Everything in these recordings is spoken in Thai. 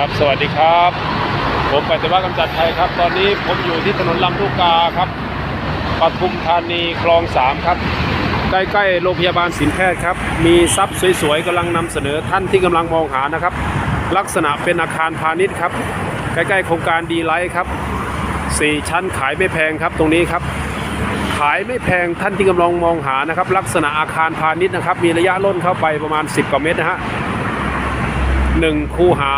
ครับ สวัสดีครับ ผมปฏิวัติกำจัดไทยครับ ตอนนี้ผมอยู่ที่ถนนลำลูกกาครับปทุมธานีคลองสามครับ ใกล้ๆโรงพยาบาลสินแพทย์ครับ มีทรัพย์สวยๆกำลังนำเสนอท่านที่กำลังมองหานะครับ ลักษณะเป็นอาคารพาณิชย์ครับ ใกล้ๆโครงการดีไลท์ครับสี่ชั้นขายไม่แพงครับตรงนี้ครับ ขายไม่แพงท่านที่กำลังมองหานะครับ ลักษณะอาคารพาณิชย์นะครับ มีระยะล่นเข้าไปประมาณ 10กว่าเมตรนะฮะ หนึ่งคูหา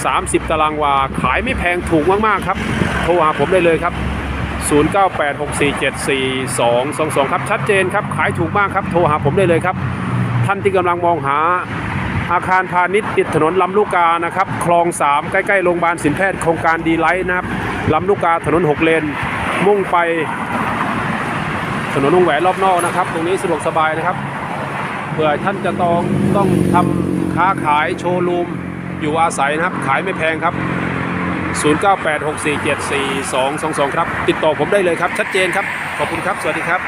30 ตารางวา ขายไม่แพงถูกมากๆครับ โทรหาผมได้เลยครับ 0986474222 ครับ ชัดเจนครับ ขายถูกมากครับ โทรหาผมได้เลยครับ ท่านที่กำลังมองหาอาคารพาณิชย์ติดถนนลำลูกกานะครับ คลอง 3 ใกล้ ๆ โรงพยาบาลสินแพทย์โครงการดีไลท์นะครับลำลูกกาถนน 6 เลน มุ่งไป ถนนวงแหวนรอบนอกนะครับ ตรงนี้สะดวกสบายนะครับ เผื่อท่านจะต้องต้องทำค้าขายโชว์รูม อยู่อาศัยนะครับ ขายไม่แพงครับ 0986474222 ครับ ติดต่อผมได้เลยครับ ชัดเจนครับ ขอบคุณครับ สวัสดีครับ